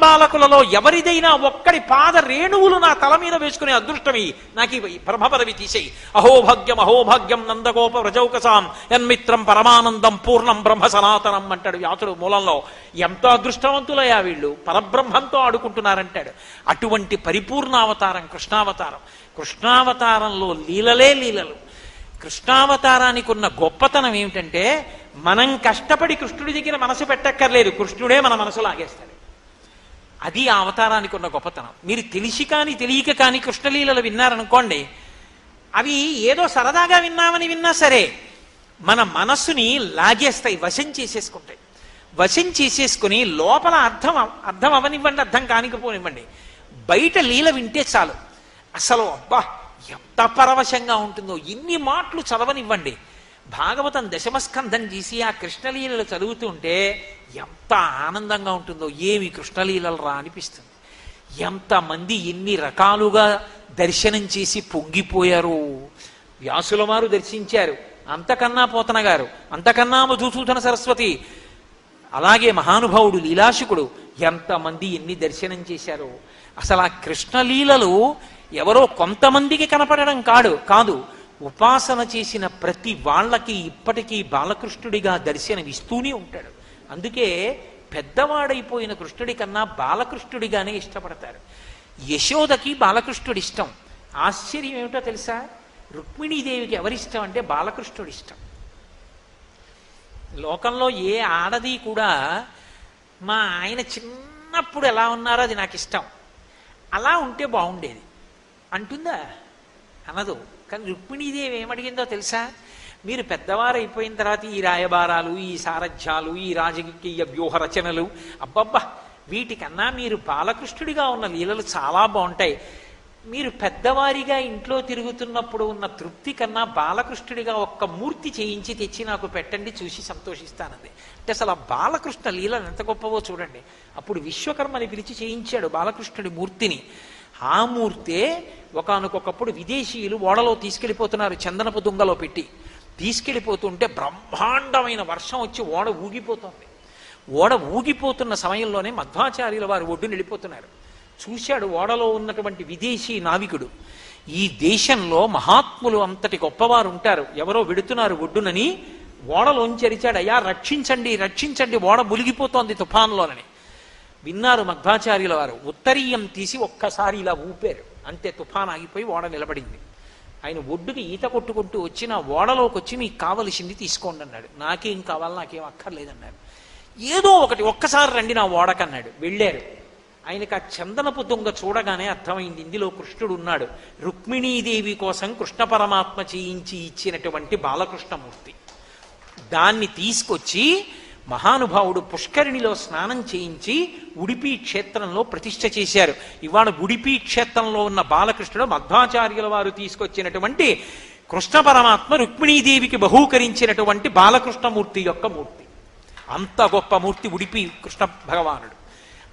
బాలకులలో ఎవరిదైనా ఒక్కడి పాద రేణువులు నా తల మీద వేసుకునే అదృష్టమి. నాకు ఈ తీసేయి. అహోభాగ్యం అహోభాగ్యం నందగోప వ్రజౌకసాం ఎన్మిత్రం పరమానందం పూర్ణం బ్రహ్మ సనాతనం అంటాడు వ్యాసుడు మూలంలో. ఎంత అదృష్టవంతులయ్యా వీళ్ళు. పరబ్రహ్మంతో ఆడుకుంటున్నారంటాడు. అటువంటి పరిపూర్ణావతారం కృష్ణావతారం. కృష్ణావతారంలో లీలలే లీలలు. కృష్ణావతారానికి ఉన్న గొప్పతనం ఏమిటంటే మనం కష్టపడి కృష్ణుడి దగ్గర మనసు పెట్టక్కర్లేదు. కృష్ణుడే మన మనసు లాగేస్తాడు. అది ఆ అవతారానికి ఉన్న గొప్పతనం. మీరు తెలిసి కానీ తెలియక కానీ కృష్ణలీలలు విన్నారనుకోండి అవి ఏదో సరదాగా విన్నామని విన్నా సరే మన మనస్సుని లాగేస్తాయి వశం చేసేసుకుంటాయి. వశం చేసేసుకుని లోపల అర్థం అర్థం అవనివ్వండి అర్థం కానికపోనివ్వండి. బయట లీల వింటే చాలు. అసలు అబ్బా ఎంత పరవశంగా ఉంటుందో ఇన్ని మాటలు చదవనివ్వండి. భాగవతం దశమస్కంధం చేసి ఆ కృష్ణలీలలు చదువుతుంటే ఎంత ఆనందంగా ఉంటుందో ఏమి కృష్ణలీలలు రా అనిపిస్తుంది. ఎంతమంది ఎన్ని రకాలుగా దర్శనం చేసి పొంగిపోయారు. వ్యాసుల వారు దర్శించారు. అంతకన్నా పోతన గారు అంతకన్నా మధుసూదన సరస్వతి. అలాగే మహానుభావుడు లీలాశుకుడు ఎంతమంది ఎన్ని దర్శనం చేశారో. అసలు ఆ కృష్ణలీలలు ఎవరో కొంతమందికి కనపడడం కాడు కాదు. ఉపాసన చేసిన ప్రతి వాళ్ళకి ఇప్పటికీ బాలకృష్ణుడిగా దర్శనం ఇస్తూనే ఉంటాడు. అందుకే పెద్దవాడైపోయిన కృష్ణుడి కన్నా బాలకృష్ణుడిగానే ఇష్టపడతారు. యశోదకి బాలకృష్ణుడి ఇష్టం ఆశ్చర్యం ఏమిటో తెలుసా? రుక్మిణీదేవికి ఎవరిష్టం అంటే బాలకృష్ణుడి ఇష్టం లోకంలో ఏ ఆడది కూడా మా ఆయన చిన్నప్పుడు ఎలా ఉన్నారో అది నాకు ఇష్టం. అలా ఉంటే బాగుండేది. అంటుందా? అనదు. కానీ రుక్మిణీదేవి ఏమడిగిందో తెలుసా? మీరు పెద్దవారు అయిపోయిన తర్వాత ఈ రాయబారాలు ఈ సారథ్యాలు ఈ రాజకీయ వ్యూహ రచనలు అబ్బబ్బా! వీటికన్నా మీరు బాలకృష్ణుడిగా ఉన్న లీలలు చాలా బాగుంటాయి. మీరు పెద్దవారిగా ఇంట్లో తిరుగుతున్నప్పుడు ఉన్న తృప్తి కన్నా బాలకృష్ణుడిగా ఒక్క మూర్తి చేయించి తెచ్చి నాకు పెట్టండి చూసి సంతోషిస్తానంది. అంటే అసలు ఆ బాలకృష్ణ లీలలు ఎంత గొప్పవో చూడండి. అప్పుడు విశ్వకర్మని పిలిచి చేయించాడు బాలకృష్ణుడి మూర్తిని. ఆ మూర్తే ఒకనకొకప్పుడు విదేశీయులు ఓడలో తీసుకెళ్ళిపోతున్నారు చందనపు దుంగలో పెట్టి. తీసుకెళ్ళిపోతుంటే బ్రహ్మాండమైన వర్షం వచ్చి ఓడ ఊగిపోతుంది. ఓడ ఊగిపోతున్న సమయంలోనే మధ్వాచార్యుల వారు ఒడ్డుని వెళ్ళిపోతున్నారు. చూశాడు ఓడలో ఉన్నటువంటి విదేశీ నావికుడు. ఈ దేశంలో మహాత్ములు అంతటి గొప్పవారు ఉంటారు. ఎవరో వెడుతున్నారు ఒడ్డునని ఓడలోంచి అరిచాడు అయ్యా రక్షించండి రక్షించండి ఓడ ములిగిపోతోంది తుఫాన్లోనని. విన్నారు మధ్వాచార్యుల వారు. ఉత్తరీయం తీసి ఒక్కసారి ఇలా ఊపారు. అంతే తుఫాన్ ఆగిపోయి ఓడ నిలబడింది. ఆయన ఒడ్డుకి ఈత కొట్టుకుంటూ వచ్చి నా ఓడలోకి వచ్చి మీకు కావలసింది తీసుకోండి అన్నాడు. నాకేం కావాలి? నాకేం అక్కర్లేదన్నాడు ఏదో ఒకటి ఒక్కసారి రండి నా ఓడకన్నాడు వెళ్ళారు. ఆయనకు ఆ చందనపు దొంగ చూడగానే అర్థమైంది. ఇందులో కృష్ణుడు ఉన్నాడు. రుక్మిణీదేవి కోసం కృష్ణ పరమాత్మ చేయించి ఇచ్చినటువంటి బాలకృష్ణమూర్తి. దాన్ని తీసుకొచ్చి మహానుభావుడు పుష్కరిణిలో స్నానం చేయించి ఉడిపి క్షేత్రంలో ప్రతిష్ఠ చేశారు. ఇవాళ ఉడిపి క్షేత్రంలో ఉన్న బాలకృష్ణుడు మధ్వాచార్యుల వారు తీసుకొచ్చినటువంటి కృష్ణ పరమాత్మ రుక్మిణీదేవికి బహూకరించినటువంటి బాలకృష్ణమూర్తి యొక్క మూర్తి. అంత గొప్ప మూర్తి ఉడిపి కృష్ణ భగవానుడు.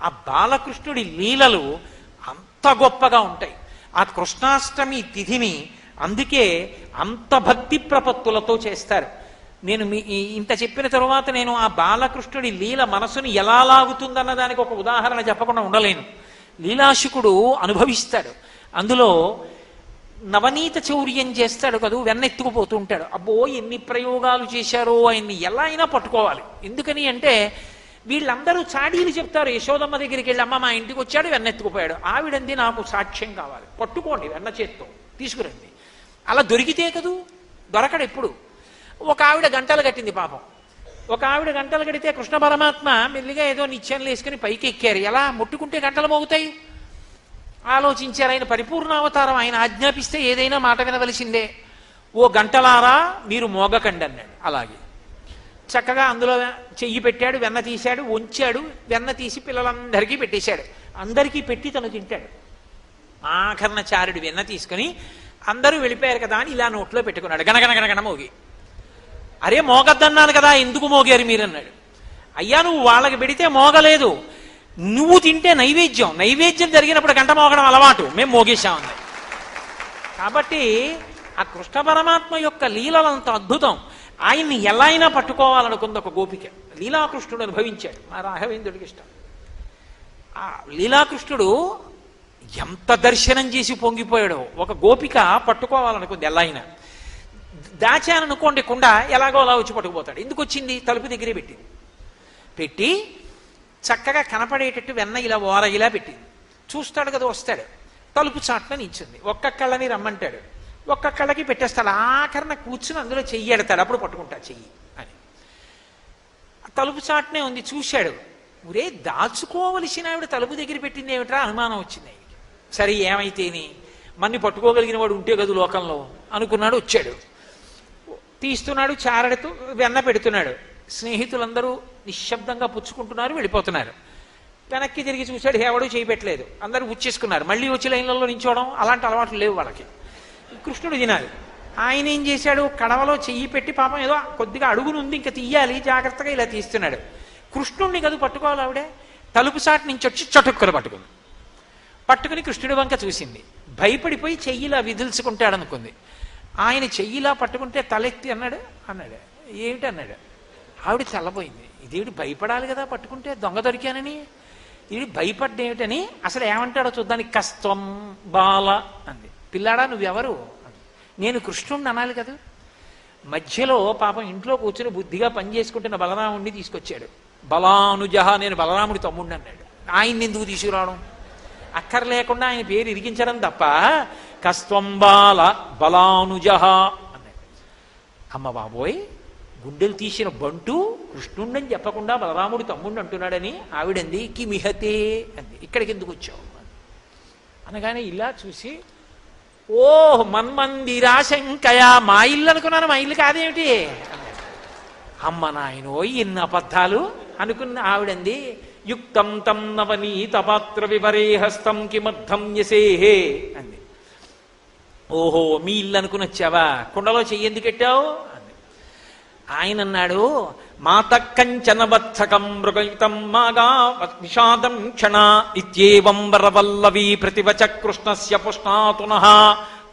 ఆ బాలకృష్ణుడి లీలలు అంత గొప్పగా ఉంటాయి. ఆ కృష్ణాష్టమి తిథిని అందుకే అంత భక్తి ప్రపత్తులతో చేస్తారు. నేను మీ ఇంత చెప్పిన తరువాత నేను ఆ బాలకృష్ణుడి లీల మనసుని ఎలా లాగుతుందన్న దానికి ఒక ఉదాహరణ చెప్పకుండా ఉండలేను. లీలాశుకుడు అనుభవిస్తాడు. అందులో నవనీత చౌర్యం చేస్తాడు కదూ వెన్నెత్తుకుపోతూ ఉంటాడు. అబ్బో ఎన్ని ప్రయోగాలు చేశారో ఆయన్ని ఎలా అయినా పట్టుకోవాలి. ఎందుకని అంటే వీళ్ళందరూ చాడీలు చెప్తారు యశోదమ్మ దగ్గరికి వెళ్ళి అమ్మ మా ఇంటికి వచ్చాడు వెన్నెత్తుకుపోయాడు. ఆవిడంది నాకు సాక్ష్యం కావాలి. పట్టుకోండి వెన్న చేత్తో తీసుకురండి. అలా దొరికితే కదూ దొరకడు ఎప్పుడు. ఒక ఆవిడ గంటలు కట్టింది పాపం. ఒక ఆవిడ గంటలు కడితే కృష్ణ పరమాత్మ మెల్లిగా ఏదో నిత్యంలు వేసుకుని పైకి ఎక్కారు. ఎలా? ముట్టుకుంటే గంటలు మోగుతాయి? ఆలోచించారు. ఆయన పరిపూర్ణ అవతారం. ఆయన ఆజ్ఞాపిస్తే ఏదైనా మాట వినవలసిందే. ఓ గంటలారా మీరు మోగకండి అన్నాడు. అలాగే. చక్కగా అందులో చెయ్యి పెట్టాడు వెన్న తీశాడు వంచాడు వెన్న తీసి పిల్లలందరికీ పెట్టేశాడు. అందరికీ పెట్టి తను తింటాడు. ఆఖరణ చారుడు వెన్న తీసుకుని అందరూ వెళ్ళిపోయారు కదా అని ఇలా నోట్లో పెట్టుకున్నాడు. గనగనగనగన మోగి. అరే మోగద్దన్నాను కదా ఎందుకు మోగారు మీరు అన్నాడు అయ్యా నువ్వు వాళ్ళకి పెడితే మోగలేదు. నువ్వు తింటే నైవేద్యం. నైవేద్యం జరిగినప్పుడు గంట మోగడం అలవాటు. మేము మోగేశామన్నాడు కాబట్టి ఆ కృష్ణ పరమాత్మ యొక్క లీలలంత అద్భుతం. ఆయన్ని ఎలా అయినా పట్టుకోవాలనుకుంది ఒక గోపిక. లీలాకృష్ణుడు అనుభవించాడు. మా రాఘవేంద్రుడికి ఇష్టం. ఆ లీలాకృష్ణుడు ఎంత దర్శనం చేసి పొంగిపోయాడో. ఒక గోపిక పట్టుకోవాలనుకుంది ఎలా అయినా. దాచాననుకోండి కుండ ఎలాగో అలా వచ్చి పట్టుకుపోతాడు. ఎందుకు వచ్చింది? తలుపు దగ్గరే పెట్టింది. పెట్టి చక్కగా కనపడేటట్టు వెన్న ఇలా ఓర ఇలా పెట్టింది. చూస్తాడు కదా వస్తాడు. తలుపు చాట్న నించింది. ఒక్క కళ్ళని రమ్మంటాడు. ఒక్క కళ్ళకి పెట్టేస్తాడు. ఆఖరణ కూర్చుని అందులో చెయ్యి ఎడతాడు. అప్పుడు పట్టుకుంటా చెయ్యి అని. తలుపు చాట్నే ఉంది. చూశాడు. ఒరే దాచుకోవలసిన ఆవిడ తలుపు దగ్గర పెట్టింది ఏమిట్రా? అనుమానం వచ్చింది ఆయనకి. సరే ఏమైతేని? మన్ని పట్టుకోగలిగిన వాడు ఉంటే కదా లోకంలో? అనుకున్నాడు వచ్చాడు. తీస్తున్నాడు చారడుతూ వెన్న పెడుతున్నాడు. స్నేహితులందరూ నిశ్శబ్దంగా పుచ్చుకుంటున్నారు వెళ్ళిపోతున్నారు. వెనక్కి తిరిగి చూశాడు ఎవడూ చేయబెట్టలేదు అందరూ ఉచ్చేసుకున్నారు. మళ్ళీ వచ్చి లైన్లలో నించోవడం అలాంటి అలవాట్లు లేవు వాళ్ళకి. కృష్ణుడు తినాలి ఆయన ఏం చేశాడు? కడవలో చెయ్యి పెట్టి పాపం ఏదో కొద్దిగా అడుగునుంది ఇంకా తీయాలి జాగ్రత్తగా ఇలా తీస్తున్నాడు. కృష్ణుడిని కదా పట్టుకోవాలి ఆవిడే. తలుపు సాటి నుంచి వచ్చి చటుక్కున పట్టుకుంది. పట్టుకుని కృష్ణుడి వంక చూసింది. భయపడిపోయి చెయ్యిలా విధుల్చుకుంటాడనుకుంది ఆయన చెయ్యిలా పట్టుకుంటే తలెత్తి అన్నాడు అన్నాడు. ఏమిటి అన్నాడు? ఆవిడ చల్లబోయింది. ఇదేవిడు భయపడాలి కదా పట్టుకుంటే? దొంగ దొరికానని? ఇది భయపడ్డేమిటని అసలు ఏమంటాడో చూద్దానికి కష్టం బాల అంది. పిల్లాడా నువ్వెవరు? నేను కృష్ణుడిని అనాలి కదా. మధ్యలో పాపం ఇంట్లో కూర్చుని బుద్ధిగా పనిచేసుకుంటున్న బలరాముడిని తీసుకొచ్చాడు. బలానుజహ నేను బలరాముడి తమ్ముడిని అన్నాడు. ఆయన్ని ఎందుకు తీసుకురావడం? అక్కర్లేకుండా ఆయన పేరు ఇరిగించడం తప్ప కస్త్వంబాల బలానుజ అన్నాడు అమ్మ బాబోయ్ గుండెలు తీసిన బంటు కృష్ణుండని చెప్పకుండా బలరాముడు తమ్ముడు అంటున్నాడని ఆవిడంది కిమిహతే అంది. ఇక్కడికి ఎందుకు వచ్చావు? అనగానే ఇలా చూసి ఓ మన్మందిరాశంకయ మా ఇల్లు అనుకున్నాను మా ఇల్లు కాదేమిటి? అమ్మ నాయనో ఇన్ని అబద్ధాలు అనుకున్న ఆవిడంది యుక్తం తం నవనీత పాత్ర వివరే హస్తం కిమర్థం యసేహే అంది. ఓహో మీ ఇల్లు అనుకుని వచ్చావా? కుండలో చెయ్యెందుకెట్టావు ఎందుకు అంది. ఆయన అన్నాడు మాత వత్సకం మృగయుతం మాగా విషాదం క్షణ ఇత్యేవం వరవల్లవి ప్రతివచ కృష్ణస్య పుష్ణాతున.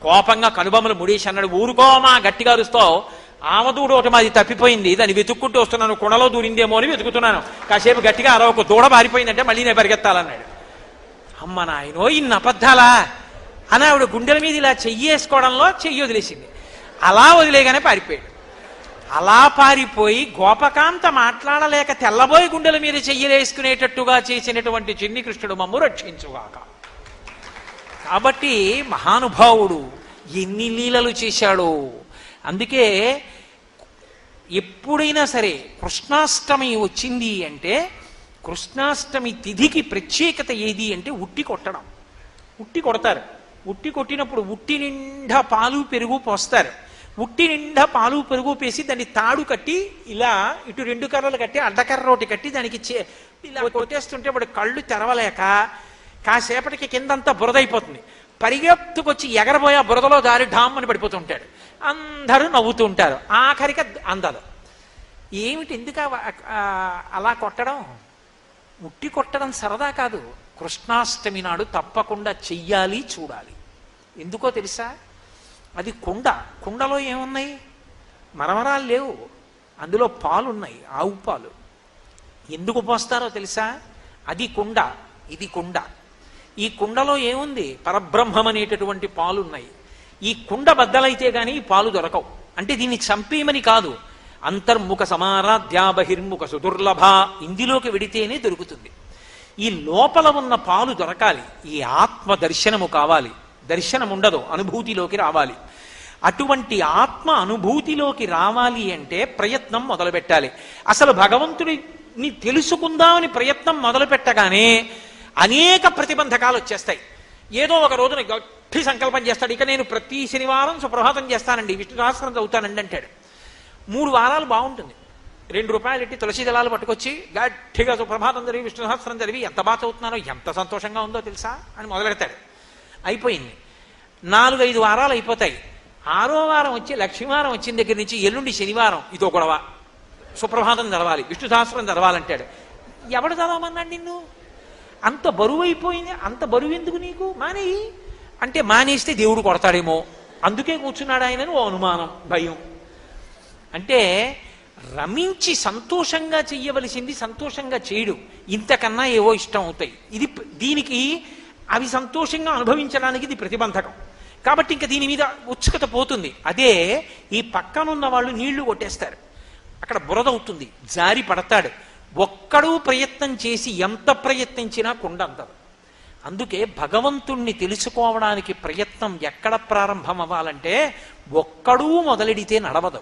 కోపంగా కనుబొమ్మలు ముడేసి అన్నాడు ఊరుకోమా గట్టిగా అరుస్తావు. ఆమదూడు ఒకటి మాది తప్పిపోయింది. దాన్ని వెతుక్కుంటూ వస్తున్నాను. కుండలో దూరిందేమో అని వెతుకుతున్నాను. కాసేపు గట్టిగా అరవకు దూడ పారిపోయిందంటే మళ్ళీ నేను పరిగెత్తాలన్నాడు. అమ్మ నాయనో ఇన్ని అబద్ధాలా? అని ఆవిడ గుండెల మీద ఇలా చెయ్యేసుకోవడంలో చెయ్యి వదిలేసింది. అలా వదిలేగానే పారిపోయాడు. అలా పారిపోయి గోపకాంత మాట్లాడలేక తెల్లబోయి గుండెల మీద చెయ్యలేసుకునేటట్టుగా చేసినటువంటి చిన్ని కృష్ణుడు మమ్ము రక్షించుగాక. కాబట్టి మహానుభావుడు ఎన్ని లీలలు చేశాడో. అందుకే ఎప్పుడైనా సరే కృష్ణాష్టమి వచ్చింది అంటే కృష్ణాష్టమి తిథికి ప్రత్యేకత ఏది అంటే ఉట్టి కొట్టడం. ఉట్టి కొడతారు. ఉట్టి కొట్టినప్పుడు ఉట్టి నిండా పాలు పెరుగు పోస్తారు. ఉట్టి నిండా పాలు పెరుగు పేసి దాన్ని తాడు కట్టి ఇలా ఇటు రెండు కర్రలు కట్టి అడ్డకర్ర ఒకటి కట్టి దానికి చే- ఇలా కొట్టేస్తుంటే వాడు కళ్ళు తెరవలేక కాసేపటికి కిందంతా బురదైపోతుంది. పరిగెత్తుకొచ్చి ఎగరబోయే బురదలో దారి ఢామ్ అని పడిపోతుంటాడు అందరూ నవ్వుతూ ఉంటారు. ఆఖరికి అందదు ఏమిటి ఎందుకు అలా కొట్టడం? ఉట్టి కొట్టడం సరదా కాదు. కృష్ణాష్టమి నాడు తప్పకుండా చెయ్యాలి చూడాలి. ఎందుకో తెలుసా? అది కుండ. కుండలో ఏమున్నాయి? మరమరాలు లేవు. అందులో పాలున్నాయి ఆవు పాలు. ఎందుకు పోస్తారో తెలుసా? అది కుండ. ఇది కుండ. ఈ కుండలో ఏముంది? పరబ్రహ్మం అనేటటువంటి పాలున్నాయి. ఈ కుండ బద్దలైతే కానీ ఈ పాలు దొరకవు. అంటే దీన్ని చంపేయమని కాదు. అంతర్ముఖ సమారాధ్యా బహిర్ముఖ సుదుర్లభ. ఇందులోకి వెడితేనే దొరుకుతుంది. ఈ లోపల ఉన్న పాలు దొరకాలి. ఈ ఆత్మ దర్శనము కావాలి. దర్శనం ఉండదు అనుభూతిలోకి రావాలి. అటువంటి ఆత్మ అనుభూతిలోకి రావాలి అంటే ప్రయత్నం మొదలుపెట్టాలి. అసలు భగవంతుడిని తెలుసుకుందామని ప్రయత్నం మొదలుపెట్టగానే అనేక ప్రతిబంధకాలు వచ్చేస్తాయి. ఏదో ఒక రోజున గట్టి సంకల్పం చేస్తాడు. ఇక నేను ప్రతి శనివారం సుప్రభాతం చేస్తానండి. విష్ణు సహస్రం చదువుతానండి అంటాడు. మూడు వారాలు బాగుంటుంది. రెండు రూపాయలు ఎట్టి తులసి దళాలు పట్టుకొచ్చి గట్టిగా సుప్రభాతం జరిగి విష్ణు సహస్రం జరిగి ఎంత బాగా చదువుతున్నానో ఎంత సంతోషంగా ఉందో తెలుసా? అని మొదలెడతాడు. అయిపోయింది. నాలుగు ఐదు వారాలు అయిపోతాయి. ఆరో వారం వచ్చి లక్ష్మీవారం వచ్చిన దగ్గర నుంచి ఎల్లుండి శనివారం ఇదో గొడవ. సుప్రభాతం చదవాలి విష్ణు సహస్రం చదవాలంటాడు ఎవడు చదవమన్నాడు నిన్ను? అంత బరువు అయిపోయింది అంత బరువు ఎందుకు నీకు? మానేయి. అంటే మానేస్తే దేవుడు కొడతాడేమో. అందుకే కూర్చున్నాడు ఆయనని ఓ అనుమానం భయం. అంటే రమించి సంతోషంగా చెయ్యవలసింది సంతోషంగా చేయడు. ఇంతకన్నా ఏవో ఇష్టం అవుతాయి. ఇది దీనికి అవి సంతోషంగా అనుభవించడానికి ఇది ప్రతిబంధకం. కాబట్టి ఇంకా దీని మీద ఉత్సుకత పోతుంది. అదే ఈ పక్కనున్న వాళ్ళు నీళ్ళు కొట్టేస్తారు. అక్కడ బురద అవుతుంది. జారి పడతాడు. ఒక్కడూ ప్రయత్నం చేసి ఎంత ప్రయత్నించినా కుండ అందదు. అందుకే భగవంతుణ్ణి తెలుసుకోవడానికి ప్రయత్నం ఎక్కడ ప్రారంభం అవ్వాలంటే ఒక్కడూ మొదలెడితే నడవదు.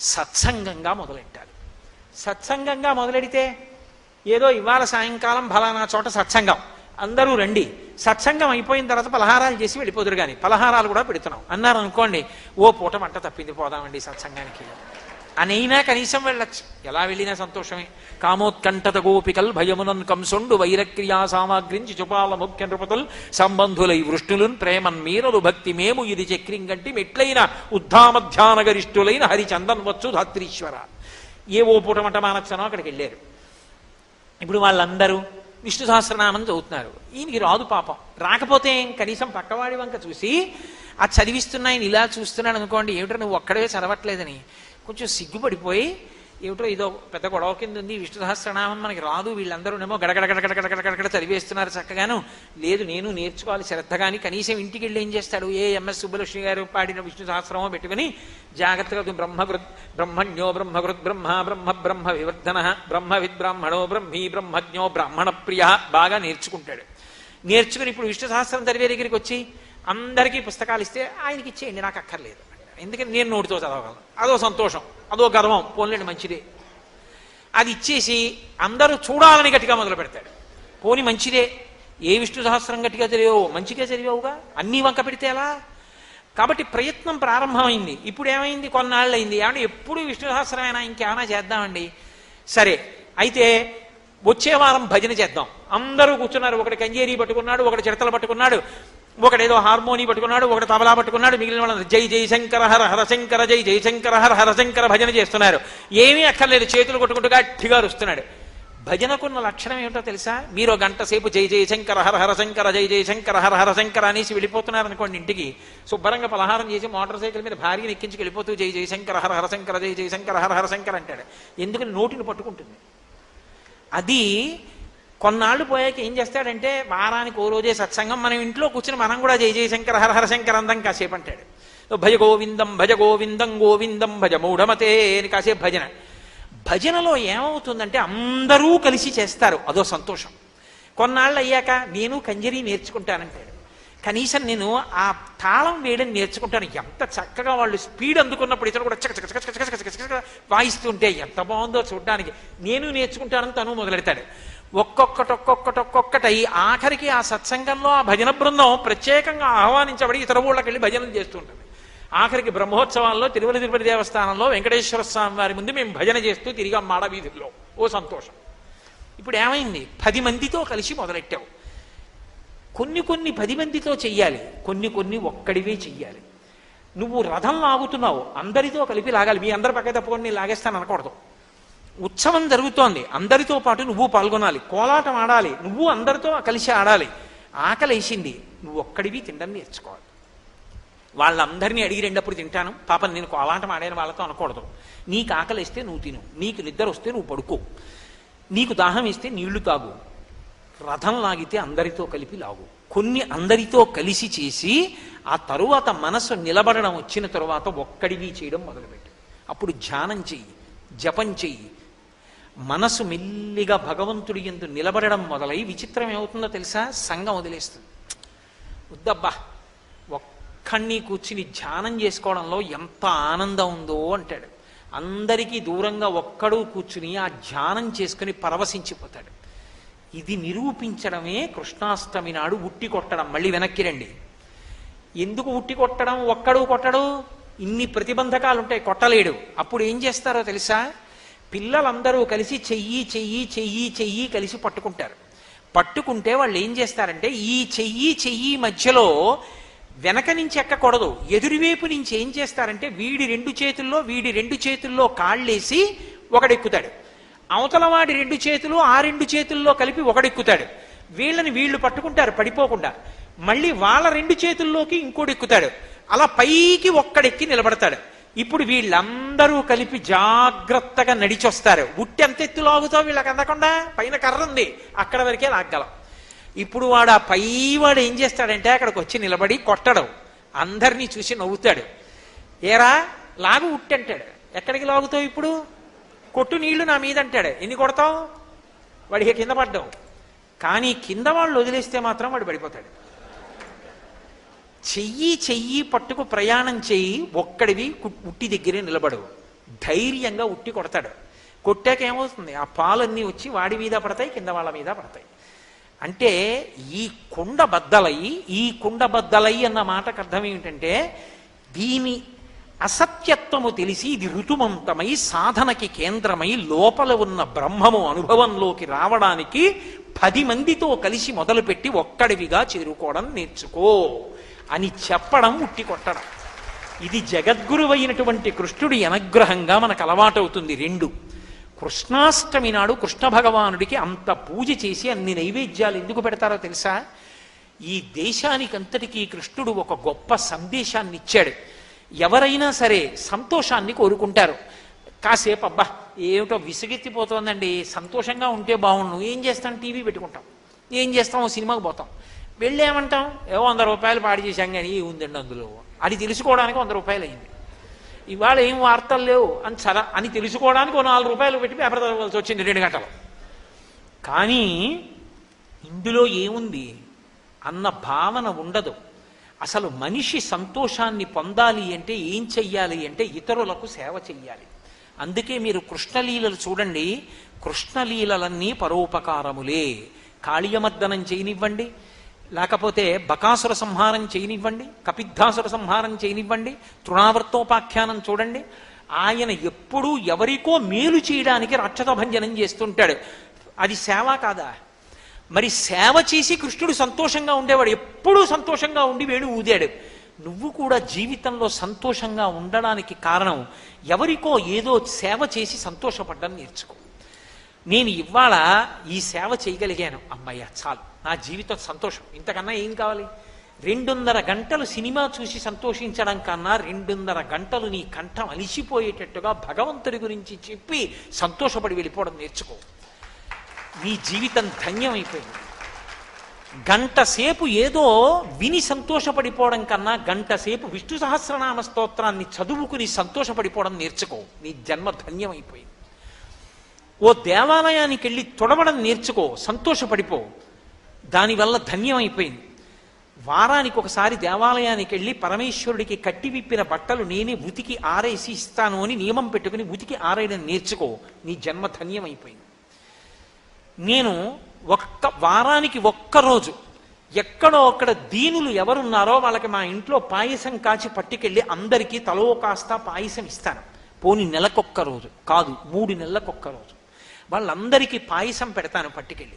సత్సంగంగా మొదలెట్టాలి సత్సంగంగా మొదలెడితే ఏదో ఇవాళ సాయంకాలం ఫలానా చోట సత్సంగం. అందరూ రండి. సత్సంగం అయిపోయిన తర్వాత పలహారాలు చేసి వెళ్ళిపోదురు కానీ పలహారాలు కూడా పెడుతున్నాం. అన్నారు అనుకోండి ఓ పూట మంట తప్పింది పోదామండి సత్సంగానికి. అనైనా కనీసం వెళ్ళచ్చు. ఎలా వెళ్ళినా సంతోషమే. కామోత్కంఠత గోపికల్ భయమునన్ కంసుండు వైరక్రియా సామాగ్రించి చుపాల ముఖ్య నృపతుల్ సంబంధులై వృష్ణులున్ ప్రేమన్ మీరలు భక్తి మేము ఇది చక్రింగంటి మెట్లైన ఉద్ధామధ్యాన గరిష్ఠులైన హరిచందన్ వచ్చు ధాత్రీశ్వర. ఏ ఓ పూటమంట మానచ్చనో అక్కడికి వెళ్ళారు. ఇప్పుడు వాళ్ళందరూ విష్ణు సహస్రనామం చదువుతున్నారు. ఈయనకి రాదు పాపం. రాకపోతే కనీసం పక్కవాడి వంక చూసి ఆ చదివిస్తున్నాయని ఇలా చూస్తున్నాడు అనుకోండి ఏమిటో నువ్వు ఒక్కడే చదవట్లేదని? కొంచెం సిగ్గుపడిపోయి ఏమిటో ఇదో పెద్ద గొడవ కింద ఉంది విష్ణు సహస్రనామం మనకి రాదు వీళ్ళందరూనేమో గడగడ గడగడ చదివేస్తున్నారు చక్కగాను లేదు నేను నేర్చుకోవాలి శ్రద్ధగాని కనీసం ఇంటికి వెళ్ళి ఏం చేస్తాడు ఏ ఎంఎస్ సుబ్బలక్ష్మి గారు పాడిన విష్ణు సహస్రమో పెట్టుకుని జాగ్రత్తగా బ్రహ్మకృత్ బ్రహ్మణ్యో బ్రహ్మకృత్ బ్రహ్మ బ్రహ్మ బ్రహ్మ వివర్ధన బ్రహ్మ విద్బ్రాహ్మణో బ్రహ్మీ బ్రహ్మజ్ఞో బ్రాహ్మణ ప్రియ బాగా నేర్చుకుంటాడు నేర్చుకుని ఇప్పుడు విష్ణు సహస్రం చదివే దగ్గరికి వచ్చి అందరికీ పుస్తకాలు ఇస్తే ఆయనకి ఇచ్చేయండి నాకు అక్కర్లేదు ఎందుకంటే నేను నోటితో చదవగలను. అదో సంతోషం అదో గర్వం. పోన్లేండి మంచిదే. అది ఇచ్చేసి అందరూ చూడాలని గట్టిగా మొదలు పెడతాడు. పోని మంచిదే. ఏ విష్ణు సహస్రం గట్టిగా చదివావు మంచిగా చదివావుగా? అన్నీ వంక పెడితే ఎలా? కాబట్టి ప్రయత్నం ప్రారంభమైంది. ఇప్పుడు ఏమైంది? కొన్నాళ్ళు అయింది ఏమంటే ఎప్పుడు విష్ణు సహస్రమైనా ఇంకేమైనా చేద్దామండి. సరే అయితే వచ్చే వారం భజన చేద్దాం. అందరూ కూర్చున్నారు. ఒకటి కంజేరి పట్టుకున్నాడు ఒకటి చిడతలు పట్టుకున్నాడు. ఒకడేదో హార్మోని పట్టుకున్నాడు ఒకటి తబలా పట్టుకున్నాడు మిగిలిన వాళ్ళు జై జై శంకర హర హర శంకర జై జై శంకర హర హర శంకర భజన చేస్తున్నారు. ఏమీ అక్కర్లేదు చేతులు కొట్టుకుంటూ గట్టిగా అరుస్తున్నాడు. భజనకున్న లక్షణం ఏమిటో తెలుసా? మీరు గంట సేపు జై జయ శంకర హర హర శంకర జై జయ శంకర హర హర శంకర అనేసి వెళ్ళిపోతున్నారు అనుకోండి ఇంటికి శుభ్రంగా పలహారం చేసి మోటార్ సైకిల్ మీద భార్యని ఎక్కించి వెళ్ళిపోతూ జై జై శంకర హర హర శంకర జై జయ శంకర హర హర శంకర అంటాడు. ఎందుకని నోటిని పట్టుకుంటుంది. అది కొన్నాళ్ళు పోయాక ఏం చేస్తాడంటే వారానికి ఓ రోజే సత్సంగం మనం ఇంట్లో కూర్చుని మనం కూడా జయ జయశంకర హరహర శంకర అందం కాసేపు అంటాడు భజ గోవిందం భజ గోవిందం గోవిందం భజ మూఢమతే అని కాసేపు భజన భజనలో ఏమవుతుందంటే అందరూ కలిసి చేస్తారు అదో సంతోషం కొన్నాళ్ళు అయ్యాక నేను కంజరీ నేర్చుకుంటానంటాడు కనీసం నేను ఆ తాళం వేయడం నేర్చుకుంటాను ఎంత చక్కగా వాళ్ళు స్పీడ్ అందుకున్నప్పుడు ఇతను కూడా చక్క చక్క చక్క చక్క చక్క వాయిస్తుంటే ఎంత బాగుందో చూడడానికి నేను నేర్చుకుంటానని తను మొదలెడతాడు ఒక్కొక్కటి ఒక్కొక్కటి ఒక్కొక్కటి. ఆఖరికి ఆ సత్సంగంలో ఆ భజన బృందం ప్రత్యేకంగా ఆహ్వానించబడి ఇతర ఊళ్ళకి వెళ్ళి భజనలు చేస్తుంటుంది ఆఖరికి బ్రహ్మోత్సవాల్లో తిరుమల తిరుపతి దేవస్థానంలో వెంకటేశ్వర స్వామి వారి ముందు మేము భజన చేస్తూ తిరిగి మాడ వీధుల్లో. ఓ సంతోషం. ఇప్పుడు ఏమైంది? పది మందితో కలిసి మొదలెట్టావు. కొన్ని కొన్ని పది మందితో చెయ్యాలి. కొన్ని కొన్ని ఒక్కడివే చెయ్యాలి. నువ్వు రథం లాగుతున్నావు. అందరితో కలిపి లాగాలి. మీ అందరి పక్క తప్పుకొని నేను లాగేస్తాను అనకూడదు. ఉత్సవం జరుగుతోంది. అందరితో పాటు నువ్వు పాల్గొనాలి. కోలాటం ఆడాలి. నువ్వు అందరితో కలిసి ఆడాలి. ఆకలేసింది. నువ్వు ఒక్కడివి తినడం నేర్చుకోవాలి. వాళ్ళందరినీ అడిగి రెండప్పుడు తింటాను. పాపం నేను కోలాటం ఆడాను వాళ్ళతో అనకూడదు. నీకు ఆకలిస్తే నువ్వు తిను. నీకు నిద్ర వస్తే నువ్వు పడుకో. నీకు దాహం ఇస్తే నీళ్ళు తాగు. రథం లాగితే అందరితో కలిపి లాగు. కొన్ని అందరితో కలిసి చేసి ఆ తరువాత మనసు నిలబడడం వచ్చిన తరువాత ఒక్కడివి చేయడం మొదలుపెట్టు. అప్పుడు ధ్యానం చెయ్యి. జపం చెయ్యి. మనసు మెల్లిగా భగవంతుడి ఎందు నిలబడడం మొదలై విచిత్రం ఏమవుతుందో తెలుసా? సంఘం వదిలేస్తుంది. వద్దబ్బా ఒక్కడిని కూర్చుని ధ్యానం చేసుకోవడంలో ఎంత ఆనందం ఉందో అంటాడు. అందరికీ దూరంగా ఒక్కడు కూర్చుని ఆ ధ్యానం చేసుకుని పరవశించిపోతాడు. ఇది నిరూపించడమే కృష్ణాష్టమి నాడు ఉట్టి కొట్టడం. మళ్ళీ వెనక్కి రండి. ఎందుకు ఉట్టి కొట్టడం? ఒక్కడు కొట్టడు. ఇన్ని ప్రతిబంధకాలు ఉంటాయి కొట్టలేడు. అప్పుడు ఏం చేస్తారో తెలుసా? పిల్లలందరూ కలిసి చెయ్యి చెయ్యి చెయ్యి చెయ్యి కలిసి పట్టుకుంటారు. పట్టుకుంటే వాళ్ళు ఏం చేస్తారంటే ఈ చెయ్యి చెయ్యి మధ్యలో వెనక నుంచి ఎక్కకూడదు. ఎదురువైపు నుంచి ఏం చేస్తారంటే వీడి రెండు చేతుల్లో వీడి రెండు చేతుల్లో కాళ్ళేసి ఒకడెక్కుతాడు. అవతల వాడి రెండు చేతులు ఆ రెండు చేతుల్లో కలిపి ఒకడెక్కుతాడు. వీళ్ళని వీళ్ళు పట్టుకుంటారు పడిపోకుండా. మళ్ళీ వాళ్ళ రెండు చేతుల్లోకి ఇంకోటి ఎక్కుతాడు అలా పైకి ఒక్కడెక్కి నిలబడతాడు. ఇప్పుడు వీళ్ళందరూ కలిపి జాగ్రత్తగా నడిచొస్తారు. ఉట్టి ఎంత ఎత్తు లాగుతావు వీళ్ళకి అందకుండా? పైన కర్ర ఉంది. అక్కడ వరకే లాగ్గలం. ఇప్పుడు వాడు ఆ పైవాడు ఏం చేస్తాడంటే అక్కడికి వచ్చి నిలబడి కొట్టడం. అందరినీ చూసి నవ్వుతాడు. ఏరా లాగు ఉట్టి అంటాడు. ఎక్కడికి లాగుతావు ఇప్పుడు? కొట్టు నీళ్ళు నా మీద అంటాడు ఎన్ని కొడతావు? వాడికి కింద పడ్డావు కానీ కింద వాళ్ళు వదిలేస్తే మాత్రం వాడు పడిపోతాడు. చెయ్యి చెయ్యి పట్టుకు ప్రయాణం చెయ్యి ఒక్కడివి కు- ఉట్టి దగ్గరే నిలబడు ధైర్యంగా ఉట్టి కొడతాడు. కొట్టాక ఏమవుతుంది? ఆ పాలన్నీ వచ్చి వాడి మీద పడతాయి కింద వాళ్ళ మీద పడతాయి. అంటే ఈ కుండ బద్దలయ్యి ఈ కుండ బద్దలయ్యి అన్న మాటకు అర్థం ఏమిటంటే దీని అసత్యత్వము తెలిసి ఇది ఋతుమంతమై సాధనకి కేంద్రమై లోపల ఉన్న బ్రహ్మము అనుభవంలోకి రావడానికి పది మందితో కలిసి మొదలుపెట్టి ఒక్కడివిగా చేరుకోవడం నేర్చుకో. అని చెప్పడం ఉట్టి కొట్టడం. ఇది జగద్గురువైనటువంటి కృష్ణుడి అనుగ్రహంగా మనకు అలవాటవుతుంది రెండు. కృష్ణాష్టమి నాడు కృష్ణ భగవానుడికి అంత పూజ చేసి అన్ని నైవేద్యాలు ఎందుకు పెడతారో తెలుసా? ఈ దేశానికంతటికీ కృష్ణుడు ఒక గొప్ప సందేశాన్ని ఇచ్చాడు ఎవరైనా సరే సంతోషాన్ని కోరుకుంటారు. కాసేపు అబ్బా ఏమిటో విసుగెత్తిపోతోందండి. సంతోషంగా ఉంటే బాగుండు. ఏం చేస్తాం? టీవీ పెట్టుకుంటాం. ఏం చేస్తాం? సినిమాకి పోతాం. వెళ్ళేమంటాం? ఏవో వంద రూపాయలు పాడు చేశాం కానీ ఉందండి అందులో? అది తెలుసుకోవడానికి వంద రూపాయలు అయింది. ఇవాళ ఏం వార్తలు లేవు? అని చర అని తెలుసుకోవడానికి ఓ నాలుగు రూపాయలు పెట్టి పేపర్ చదవాల్సి వచ్చింది రెండు గంటలు. కానీ ఇందులో ఏముంది? అన్న భావన ఉండదు. అసలు మనిషి సంతోషాన్ని పొందాలి అంటే ఏం చెయ్యాలి అంటే ఇతరులకు సేవ చెయ్యాలి. అందుకే మీరు కృష్ణలీలలు చూడండి. కృష్ణలీలలన్నీ పరోపకారములే. కాళీయమర్దనం చేయనివ్వండి. లేకపోతే బకాసుర సంహారం చేయనివ్వండి కపిద్ధాసుర సంహారం చేయనివ్వండి తృణావర్తోపాఖ్యానం చూడండి. ఆయన ఎప్పుడూ ఎవరికో మేలు చేయడానికి రక్షత భంజనం చేస్తుంటాడు. అది సేవ కాదా? మరి సేవ చేసి కృష్ణుడు సంతోషంగా ఉండేవాడు ఎప్పుడూ సంతోషంగా ఉండి వేణు ఊదాడు. నువ్వు కూడా జీవితంలో సంతోషంగా ఉండడానికి కారణం ఎవరికో ఏదో సేవ చేసి సంతోషపడ్డం నేర్చుకో. నేను ఇవాళ ఈ సేవ చేయగలిగాను. అమ్మయ్య చాలు. నా జీవితం సంతోషం. ఇంతకన్నా ఏం కావాలి? రెండున్నర గంటలు సినిమా చూసి సంతోషించడం కన్నా రెండున్నర గంటలు నీ కంఠం అలిసిపోయేటట్టుగా భగవంతుడి గురించి చెప్పి సంతోషపడి వెళ్ళిపోవడం నేర్చుకో. నీ జీవితం ధన్యమైపోయింది. గంట సేపు ఏదో విని సంతోషపడిపోవడం కన్నా గంట సేపు విష్ణు సహస్రనామ స్తోత్రాన్ని చదువుకుని సంతోషపడిపోవడం నేర్చుకో. నీ జన్మ ధన్యమైపోయింది. ఓ దేవాలయానికి వెళ్ళి తొడవడం నేర్చుకో సంతోషపడిపో. దానివల్ల ధన్యమైపోయింది వారానికి ఒకసారి దేవాలయానికి వెళ్ళి పరమేశ్వరుడికి కట్టి విప్పిన బట్టలు నేనే ఉతికి ఆరేసి ఇస్తాను అని నియమం పెట్టుకుని ఉతికి ఆరేయడం నేర్చుకో. నీ జన్మ ధన్యమైపోయింది నేను ఒక్క వారానికి ఒక్క రోజు ఎక్కడో అక్కడ దీనులు ఎవరున్నారో వాళ్ళకి మా ఇంట్లో పాయసం కాచి పట్టుకెళ్ళి అందరికీ తలో కాస్త పాయసం ఇస్తాను. పోని నెలకొక్క రోజు కాదు మూడు నెలలకొక్క రోజు. వాళ్ళందరికీ పాయసం పెడతాను పట్టుకెళ్ళి.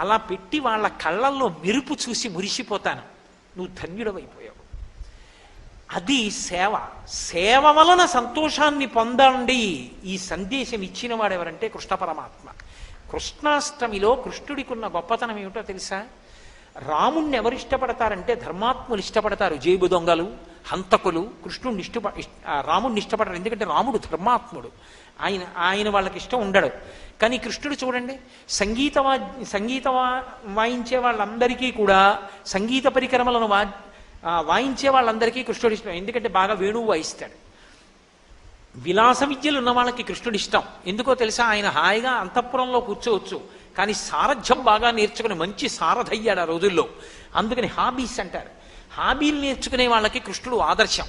అలా పెట్టి వాళ్ళ కళ్ళల్లో మెరుపు చూసి మురిసిపోతాను. నువ్వు ధన్యుడవైపోయావు. అది సేవ. సేవ వలన సంతోషాన్ని పొందండి. ఈ సందేశం ఇచ్చిన వాడెవరంటే కృష్ణ పరమాత్మ. కృష్ణాష్టమిలో కృష్ణుడికున్న గొప్పతనం ఏమిటో తెలుసా? రాముణ్ణి ఎవరు ఇష్టపడతారంటే ధర్మాత్ములు ఇష్టపడతారు. జేబు దొంగలు హంతకులు కృష్ణుడిని ఇష్టప రాముణ్ణి ఇష్టపడరు. ఎందుకంటే రాముడు ధర్మాత్ముడు. ఆయన ఆయన వాళ్ళకి ఇష్టం ఉండడు. కానీ కృష్ణుడు చూడండి సంగీత వా సంగీత వా- వాయించే వాళ్ళందరికీ కూడా సంగీత పరికరములను వా వాయించే వాళ్ళందరికీ కృష్ణుడు ఇష్టం. ఎందుకంటే బాగా వేణువు వాయిస్తాడు. విలాస విద్యలు ఉన్న వాళ్ళకి కృష్ణుడు ఇష్టం. ఎందుకో తెలుసా ఆయన హాయిగా అంతఃపురంలో కూర్చోవచ్చు. కానీ సారథ్యం బాగా నేర్చుకుని మంచి సారథయ్యాడు ఆ రోజుల్లో. అందుకని హాబీస్ అంటారు. హాబీలు నేర్చుకునే వాళ్ళకి కృష్ణుడు ఆదర్శం.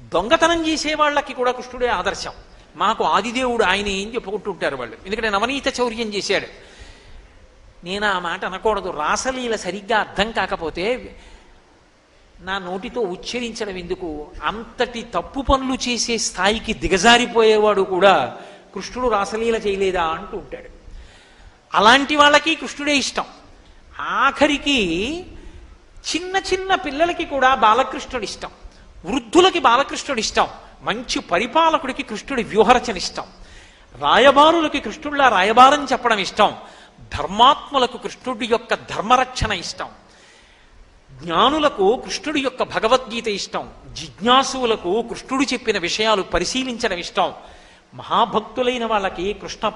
దొంగతనం చేసే వాళ్ళకి కూడా కృష్ణుడే ఆదర్శం. మాకు ఆదిదేవుడు ఆయన ఏం చెప్పుకుంటుంటారు వాళ్ళు. ఎందుకంటే నవనీత చౌర్యం చేశాడు. నేను ఆ మాట అనకూడదు. రాసలీల సరిగ్గా అర్థం కాకపోతే నా నోటితో ఉచ్చరించడం ఎందుకు? అంతటి తప్పు పనులు చేసే స్థాయికి దిగజారిపోయేవాడు కూడా కృష్ణుడు రాసలీల చేయలేదా అంటూ ఉంటాడు. అలాంటి వాళ్ళకి కృష్ణుడే ఇష్టం. ఆఖరికి చిన్న చిన్న పిల్లలకి కూడా బాలకృష్ణుడు ఇష్టం. వృద్ధులకి బాలకృష్ణుడు ఇష్టం. మంచి పరిపాలకుడికి కృష్ణుడి వ్యూహరచన ఇష్టం రాయబారులకి కృష్ణుడిలా రాయబారం చెప్పడం ఇష్టం. ధర్మాత్ములకు కృష్ణుడి యొక్క ధర్మరక్షణ ఇష్టం. జ్ఞానులకు కృష్ణుడి యొక్క భగవద్గీత ఇష్టం. జిజ్ఞాసువులకు కృష్ణుడు చెప్పిన విషయాలు పరిశీలించడం ఇష్టం. మహాభక్తులైన వాళ్ళకి కృష్ణ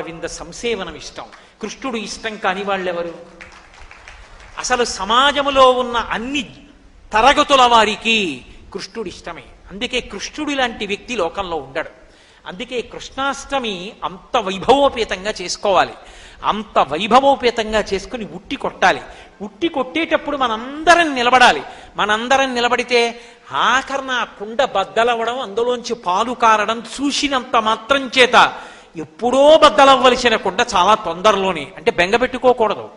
వింద సంసేవనం ఇష్టం. కృష్ణుడు ఇష్టం కాని వాళ్ళెవరు? అసలు సమాజంలో ఉన్న అన్ని తరగతుల వారికి కృష్ణుడు ఇష్టమే. అందుకే కృష్ణుడి లాంటి వ్యక్తి లోకంలో ఉండడు. అందుకే కృష్ణాష్టమి అంత వైభవోపేతంగా చేసుకోవాలి. అంత వైభవోపేతంగా చేసుకుని ఉట్టి కొట్టాలి. ఉట్టి కొట్టేటప్పుడు మనందరం నిలబడాలి. మనందరం నిలబడితే ఆఖరణ ఆ కుండ బద్దలవ్వడం అందులోంచి పాలు కారడం చూసినంత మాత్రం చేత ఎప్పుడో బద్దలవ్వలసిన కుండ చాలా తొందరలోనే అంటే బెంగ పెట్టుకోకూడదు.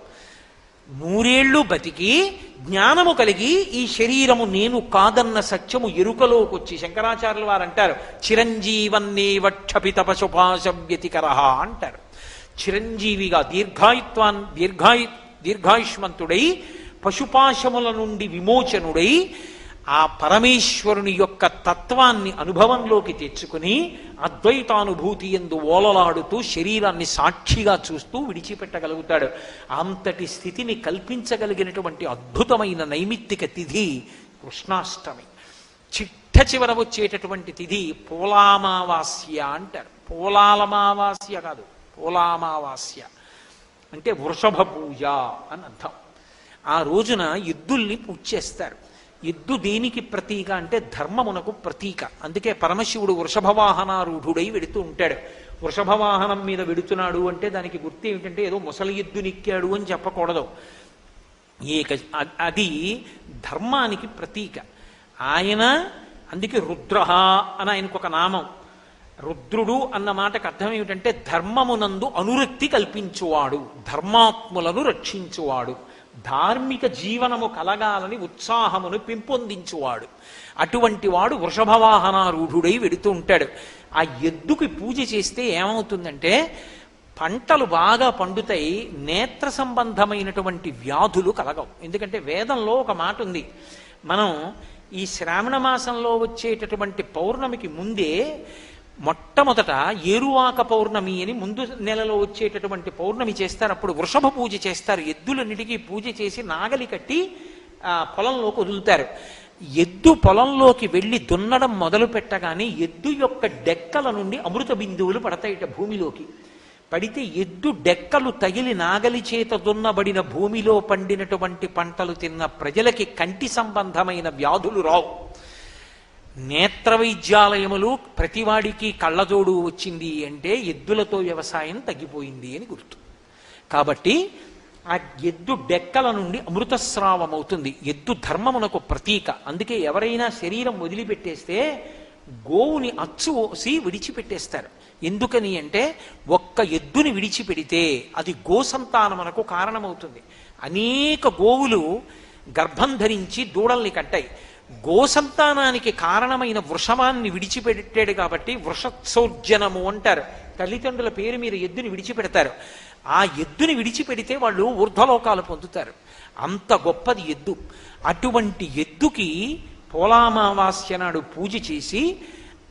నూరేళ్ళు బతికి జ్ఞానము కలిగి ఈ శరీరము నేను కాదన్న సత్యము ఎరుకలోకి వచ్చి శంకరాచార్యుల వారు అంటారు చిరంజీవన్నేవ క్షపిత పశుపాశవ్యతికర అంటారు. చిరంజీవిగా దీర్ఘాయుత్వాన్ దీర్ఘాయు దీర్ఘాయుష్మంతుడై పశుపాశముల నుండి విమోచనుడై ఆ పరమేశ్వరుని యొక్క తత్వాన్ని అనుభవంలోకి తెచ్చుకుని అద్వైతానుభూతి ఎందు ఓలలాడుతూ శరీరాన్ని సాక్షిగా చూస్తూ విడిచిపెట్టగలుగుతాడు. అంతటి స్థితిని కల్పించగలిగినటువంటి అద్భుతమైన నైమిత్తిక తిథి కృష్ణాష్టమి. చిట్ట చివర వచ్చేటటువంటి తిథి పోలామావాస్య అంటారు. పోలాలమావాస్య కాదు పోలామావాస్య. అంటే వృషభ పూజ అని అర్థం. ఆ రోజున ఎద్దుల్ని పూజ చేస్తారు. ఎద్దు దేనికి ప్రతీక అంటే ధర్మమునకు ప్రతీక. అందుకే పరమశివుడు వృషభవాహనారూఢుడై వెడుతూ ఉంటాడు. వృషభవాహనం మీద వెడుతున్నాడు అంటే దానికి గుర్తు ఏమిటంటే ఏదో ముసలి ఎద్దు నిక్కాడు అని చెప్పకూడదు. ఏక అది ధర్మానికి ప్రతీక. ఆయన అందుకే రుద్ర అని ఆయనకు ఒక నామం. రుద్రుడు అన్న మాటకు అర్థం ఏమిటంటే ధర్మమునందు అనురక్తి కల్పించువాడు. ధర్మాత్ములను రక్షించువాడు. ధార్మిక జీవనము కలగాలని ఉత్సాహమును పెంపొందించువాడు. అటువంటి వాడు వృషభవాహనారూఢుడై వెడుతూ ఉంటాడు. ఆ ఎద్దుకి పూజ చేస్తే ఏమవుతుందంటే పంటలు బాగా పండుతాయి నేత్ర సంబంధమైనటువంటి వ్యాధులు కలగవు. ఎందుకంటే వేదంలో ఒక మాట ఉంది. మనం ఈ శ్రావణ మాసంలో వచ్చేటటువంటి పౌర్ణమికి ముందే మొట్టమొదట ఏరువాక పౌర్ణమి అని ముందు నెలలో వచ్చేటటువంటి పౌర్ణమి చేస్తారు. అప్పుడు వృషభ పూజ చేస్తారు. ఎద్దులన్నిటికీ పూజ చేసి నాగలి కట్టి ఆ పొలంలోకి వదులుతారు. ఎద్దు పొలంలోకి వెళ్ళి దున్నడం మొదలు పెట్టగానే ఎద్దు యొక్క డెక్కల నుండి అమృత బిందువులు పడతాయిట భూమిలోకి. పడితే ఎద్దు డెక్కలు తగిలి నాగలి చేత దున్నబడిన భూమిలో పండినటువంటి పంటలు తిన్న ప్రజలకి కంటి సంబంధమైన వ్యాధులు రావు. నేత్ర వైద్యాలయములు ప్రతివాడికి కళ్ళజోడు వచ్చింది అంటే ఎద్దులతో వ్యవసాయం తగ్గిపోయింది అని గుర్తు. కాబట్టి ఆ ఎద్దు డెక్కల నుండి అమృతస్రావం అవుతుంది ఎద్దు ధర్మమునకు ప్రతీక. అందుకే ఎవరైనా శరీరం వదిలిపెట్టేస్తే గోవుని అచ్చు ఓసి విడిచిపెట్టేస్తారు. ఎందుకని అంటే ఒక్క ఎద్దుని విడిచిపెడితే అది గోసంతానమునకు కారణమవుతుంది. అనేక గోవులు గర్భం ధరించి దూడల్ని కట్టాయి. గోసంతానానికి కారణమైన వృషమాన్ని విడిచిపెట్టాడు కాబట్టి వృషత్సోర్జనము అంటారు. తల్లిదండ్రుల పేరు మీరు ఎద్దుని విడిచిపెడతారు. ఆ ఎద్దుని విడిచిపెడితే వాళ్ళు ఊర్ధ్వలోకాలు పొందుతారు. అంత గొప్పది ఎద్దు. అటువంటి ఎద్దుకి పోలామావాస్య నాడు పూజ చేసి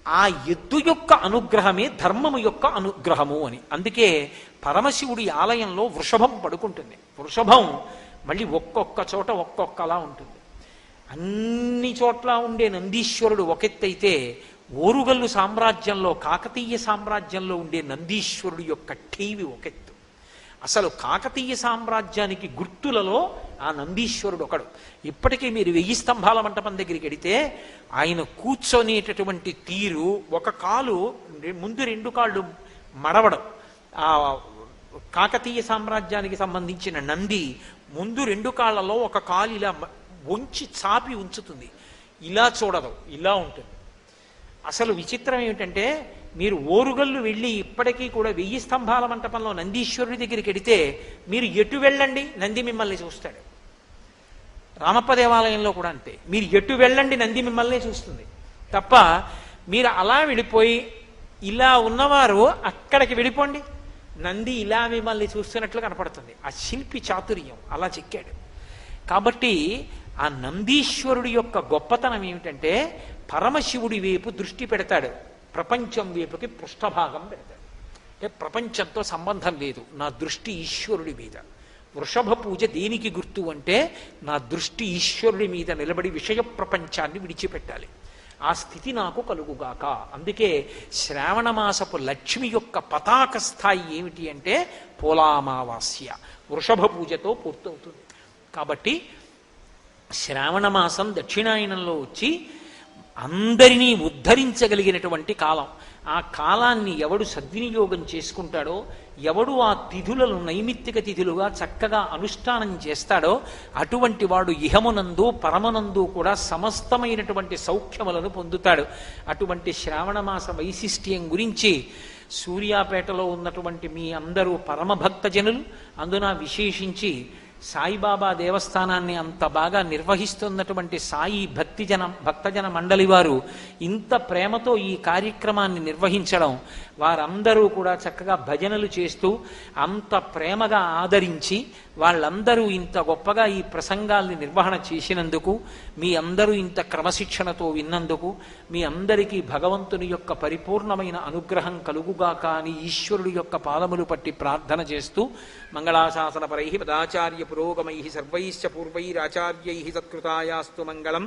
ఆ ఎద్దు యొక్క అనుగ్రహమే ధర్మము యొక్క అనుగ్రహము అని. అందుకే పరమశివుడి ఆలయంలో వృషభం పడుకుంటుంది. వృషభం మళ్ళీ ఒక్కొక్క చోట ఒక్కొక్కలా ఉంటుంది. అన్ని చోట్ల ఉండే నందీశ్వరుడు ఒకెత్తైతే ఓరుగల్లు సామ్రాజ్యంలో కాకతీయ సామ్రాజ్యంలో ఉండే నందీశ్వరుడు యొక్క ఠీవి ఒకెత్తు. అసలు కాకతీయ సామ్రాజ్యానికి గుర్తులలో ఆ నందీశ్వరుడు ఒకడు. ఇప్పటికీ మీరు వెయ్యి స్తంభాల మంటపం దగ్గరికి వెడితే ఆయన కూర్చొనేటటువంటి తీరు ఒక కాలు ముందు రెండు కాళ్ళు మడవడం ఆ కాకతీయ సామ్రాజ్యానికి సంబంధించిన నంది ముందు రెండు కాళ్ళలో ఒక కాలు ఇలా వంచి చాపి ఉంచుతుంది. ఇలా చూడదు ఇలా ఉంటుంది. అసలు విచిత్రం ఏమిటంటే మీరు ఓరుగల్లు వెళ్ళి ఇప్పటికీ కూడా వెయ్యి స్తంభాల మంటపంలో నందీశ్వరుడి దగ్గరికి వెడితే మీరు ఎటు వెళ్ళండి? నంది మిమ్మల్ని చూస్తాడు. రామప్ప దేవాలయంలో కూడా అంతే. మీరు ఎటు వెళ్ళండి? నంది మిమ్మల్ని చూస్తుంది. తప్ప మీరు అలా వెళ్ళిపోయి ఇలా ఉన్నవారు అక్కడికి వెళ్ళిపోండి. నంది ఇలా మిమ్మల్ని చూస్తున్నట్లు కనపడుతుంది. ఆ శిల్పి చాతుర్యం అలా చెక్కాడు. కాబట్టి ఆ నందీశ్వరుడి యొక్క గొప్పతనం ఏమిటంటే పరమశివుడి వైపు దృష్టి పెడతాడు. ప్రపంచం వైపుకి పృష్ఠభాగం పెడతాడు. అంటే ప్రపంచంతో సంబంధం లేదు. నా దృష్టి ఈశ్వరుడి మీద. వృషభ పూజ దేనికి గుర్తు అంటే నా దృష్టి ఈశ్వరుడి మీద నిలబడి విషయ ప్రపంచాన్ని విడిచిపెట్టాలి. ఆ స్థితి నాకు కలుగుగాక. అందుకే శ్రావణ మాసపు లక్ష్మి యొక్క పతాక స్థాయి ఏమిటి అంటే పోలామావాస్య. వృషభ పూజతో పూర్తవుతుంది. కాబట్టి శ్రావణ మాసం దక్షిణాయనంలో వచ్చి అందరినీ ఉద్ధరించగలిగినటువంటి కాలం. ఆ కాలాన్ని ఎవడు సద్వినియోగం చేసుకుంటాడో ఎవడు ఆ తిథులను నైమిత్తిక తిథులుగా చక్కగా అనుష్ఠానం చేస్తాడో అటువంటి వాడు ఇహమునందు పరమనందు కూడా సమస్తమైనటువంటి సౌఖ్యములను పొందుతాడు. అటువంటి శ్రావణ మాస వైశిష్ట్యం గురించి సూర్యాపేటలో ఉన్నటువంటి మీ అందరూ పరమభక్త జనులు అందున విశేషించి సాయిబాబా దేవస్థానాన్ని అంత బాగా నిర్వహిస్తున్నటువంటి సాయి భక్తిజన భక్తజన మండలి వారు ఇంత ప్రేమతో ఈ కార్యక్రమాన్ని నిర్వహించడం వారందరూ కూడా చక్కగా భజనలు చేస్తూ అంత ప్రేమగా ఆదరించి వాళ్ళందరూ ఇంత గొప్పగా ఈ ప్రసంగాల్ని నిర్వహణ చేసినందుకు మీ అందరూ ఇంత క్రమశిక్షణతో విన్నందుకు మీ అందరికీ భగవంతుని యొక్క పరిపూర్ణమైన అనుగ్రహం కలుగుగాక అని ఈశ్వరుడి యొక్క పాదములు పట్టి ప్రార్థన చేస్తూ మంగళాశాసనపరై పదాచార్య పురోగమై సర్వైశ్చ పూర్వైరాచార్యై సత్కృతాయాస్తు మంగళం.